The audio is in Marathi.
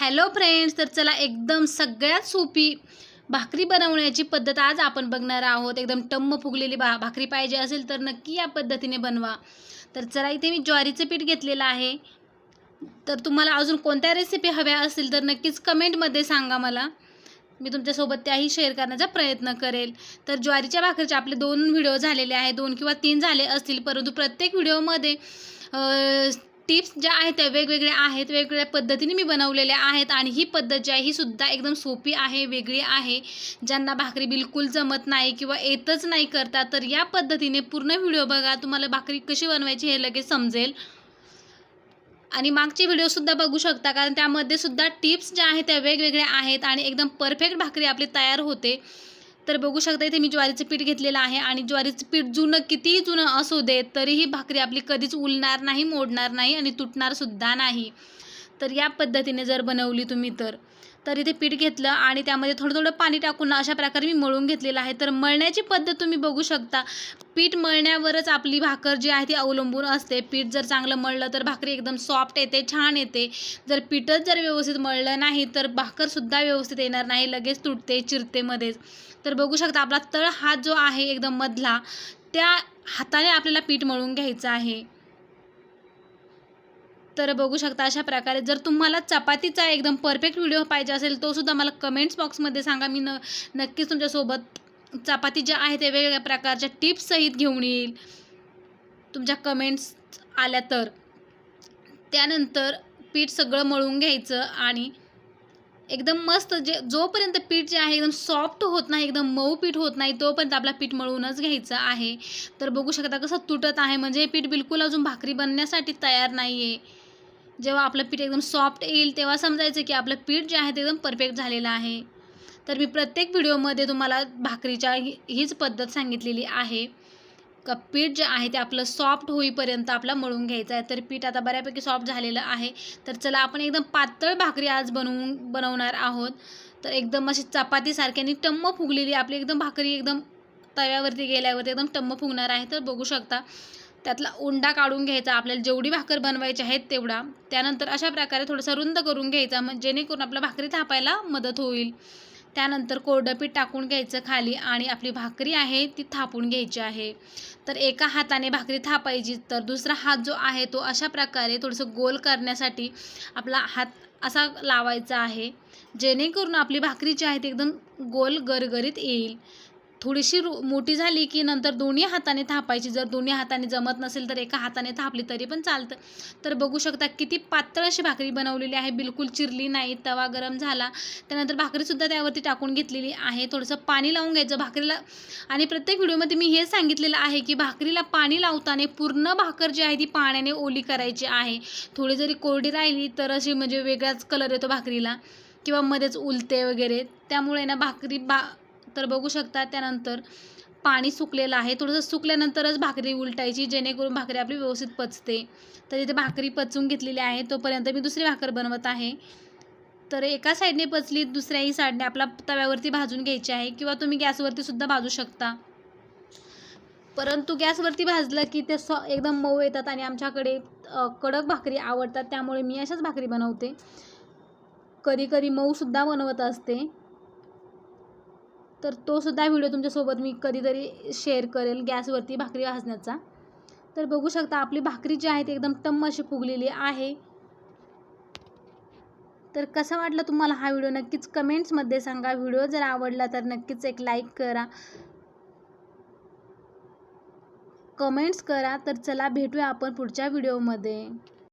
हॅलो फ्रेंड्स तर चला एकदम सगळ्यात सोपी भाकरी बनवण्याची पद्धत आज आपण बघणार आहोत. एकदम टम्म फुगलेली भा भाकरी पाहिजे असेल तर नक्की या पद्धतीने बनवा. तर चला इथे मी ज्वारीचं पीठ घेतलेलं आहे. तर तुम्हाला अजून कोणत्या रेसिपी हव्या असतील तर नक्कीच कमेंटमध्ये सांगा मला. मी तुमच्यासोबत त्याही शेअर करण्याचा प्रयत्न करेल. तर ज्वारीच्या भाकरीचे आपले दोन व्हिडिओ झालेले आहे दोन किंवा तीन झाले असतील परंतु प्रत्येक व्हिडिओमध्ये टिप्स ज्या आहेत त्या वेगवेगळ्या आहेत वेगवेगळ्या पद्धतीने मी बनवलेल्या आहेत आणि ही पद्धत जी आहे ही सुद्धा एकदम सोपी आहे वेगळी आहे. ज्यांना भाकरी बिलकुल जमत नाही किंवा येतच नाही करता तर या पद्धतीने पूर्ण व्हिडिओ बघा. तुम्हाला भाकरी कशी बनवायची हे लगेच समजेल. आणि मागचे व्हिडिओसुद्धा बघू शकता कारण त्यामध्ये सुद्धा टिप्स ज्या आहेत त्या वेगवेगळ्या आहेत आणि एकदम परफेक्ट भाकरी आपली तयार होते. तर बघू शकता इथे मी ज्वारीचं पीठ घेतलेलं आहे आणि ज्वारीचं पीठ जुनं कितीही जुनं असू दे तरीही भाकरी आपली कधीच उलणार नाही मोडणार नाही आणि तुटणार सुद्धा नाही. तर या पद्धतीने जर बनवली तुम्ही तर. तर इथे पीठ घेतलं आणि त्यामध्ये थोडं थोडं पाणी टाकून अशा प्रकारे मी मळून घेतलेलं आहे. तर मळण्याची पद्धत तुम्ही बघू शकता. पीठ मळण्यावरच आपली भाकर जी आहे ती अवलंबून असते. पीठ जर चांगलं मळलं तर भाकरी एकदम सॉफ्ट येते छान येते. जर पीठच जर व्यवस्थित मळलं नाही तर भाकरसुद्धा व्यवस्थित येणार नाही लगेच तुटते चिरते मध्येच. तर बघू शकता आपला तळ हात जो आहे एकदम मधला त्या हाताने आपल्याला पीठ मळून घ्यायचं आहे. तर बघू शकता अशा प्रकारे जर तुम्हाला चपातीचा एकदम परफेक्ट व्हिडिओ पाहिजे असेल तो सुद्धा मला कमेंट्स बॉक्समध्ये सांगा. मी न नक्कीच तुमच्यासोबत चपाती ज्या आहेत त्या वेगवेगळ्या प्रकारच्या टिप्ससहित घेऊन येईल. तुमच्या कमेंट्स आल्या तर. त्यानंतर पीठ सगळं मळून घ्यायचं आणि एकदम मस्त जे जोपर्यंत पीठ जे आहे एकदम सॉफ्ट होत नाही एकदम मऊ पीठ होत नाही तोपर्यंत आपला पीठ मळूनच घ्यायचं आहे. तर बघू शकता कसं तुटत आहे. म्हणजे हे पीठ बिलकुल अजून भाकरी बनण्यासाठी तयार नाही आहे जेव्हा आपलं पीठ एकदम सॉफ्ट येईल तेव्हा समजायचं की आपलं पीठ जे आहे ते एकदम परफेक्ट झालेलं आहे. तर मी प्रत्येक व्हिडिओमध्ये तुम्हाला भाकरीच्या ही हीच पद्धत सांगितलेली आहे. का पीठ जे आहे ते आपलं सॉफ्ट होईपर्यंत आपला मळून घ्यायचं आहे. तर पीठ आता बऱ्यापैकी सॉफ्ट झालेलं आहे. तर चला आपण एकदम पातळ भाकरी आज बनवून बनवणार आहोत. तर एकदम अशी चपातीसारखी आणि टम्म फुगलेली आपली एकदम भाकरी एकदम तव्यावरती गेल्यावरती एकदम टम्म फुगणार आहे. तर बघू शकता त्यातला उंडा काढून घ्यायचा आपल्याला जेवढी भाकर बनवायची आहेत तेवढा. त्यानंतर अशा प्रकारे थोडंसं रुंद करून घ्यायचा मग जेणेकरून आपल्या भाकरी थापायला मदत होईल. त्यानंतर कोरडं पीठ टाकून घ्यायचं खाली आणि आपली भाकरी आहे ती थापून घ्यायची आहे. तर एका हाताने भाकरी थापायची तर दुसरा हात जो आहे तो अशा प्रकारे थोडंसं गोल करण्यासाठी आपला हात असा लावायचा आहे. जेणेकरून आपली भाकरी जी आहे ती एकदम गोल गरगरीत येईल. थोडीशी मोठी झाली की नंतर दोन्ही हाताने थापायची. जर दोन्ही हाताने जमत नसेल तर एका हाताने थापली तरी पण चालतं. तर बघू शकता किती पातळ अशी भाकरी बनवलेली आहे. बिलकुल चिरली नाही. तवा गरम झाला. त्यानंतर भाकरीसुद्धा त्यावरती टाकून घेतलेली आहे. थोडंसं पाणी लावून घ्यायचं. भाकरीला आणि प्रत्येक व्हिडिओमध्ये मी हे सांगितलेलं आहे की भाकरीला पाणी लावताना पूर्ण भाकर जी आहे ती पाण्याने ओली करायची आहे. थोडी जरी कोरडी राहिली तर अशी म्हणजे वेगळाच कलर येतो भाकरीला. किंवा मध्येच उलते वगैरे. त्यामुळे ना भाकरी बा तर बघू शकता त्यानंतर पाणी सुकलेलं आहे. थोडंसं सुकल्यानंतरच भाकरी उलटायची जेणेकरून भाकरी आपली व्यवस्थित पचते. तर इथे भाकरी पचवून घेतलेली आहे. तोपर्यंत मी दुसरी भाकर बनवत आहे. तर एका साईडने पचली दुसऱ्याही साईडने आपला तव्यावरती भाजून घ्यायची आहे किंवा तुम्ही गॅसवरती सुद्धा भाजू शकता. परंतु गॅसवरती भाजलं की ते सॉ एकदम मऊ येतात आणि आमच्याकडे कडक भाकरी आवडतात. त्यामुळे मी अशाच भाकरी बनवते. कधी कधी मऊसुद्धा बनवत असते. तर तोसुद्धा व्हिडिओ तुमच्यासोबत मी कधीतरी शेअर करेल गॅसवरती भाकरी भाजण्याचा. तर बघू शकता आपली भाकरी जी आहे ती एकदम टम्म अशी फुगलेली आहे. तर कसा वाटला तुम्हाला हा व्हिडिओ? नक्कीच कमेंट्समध्ये सांगा. व्हिडिओ जर आवडला तर नक्कीच एक लाईक करा. कमेंट्स करा. तर चला भेटूया आपण पुढच्या व्हिडिओमध्ये.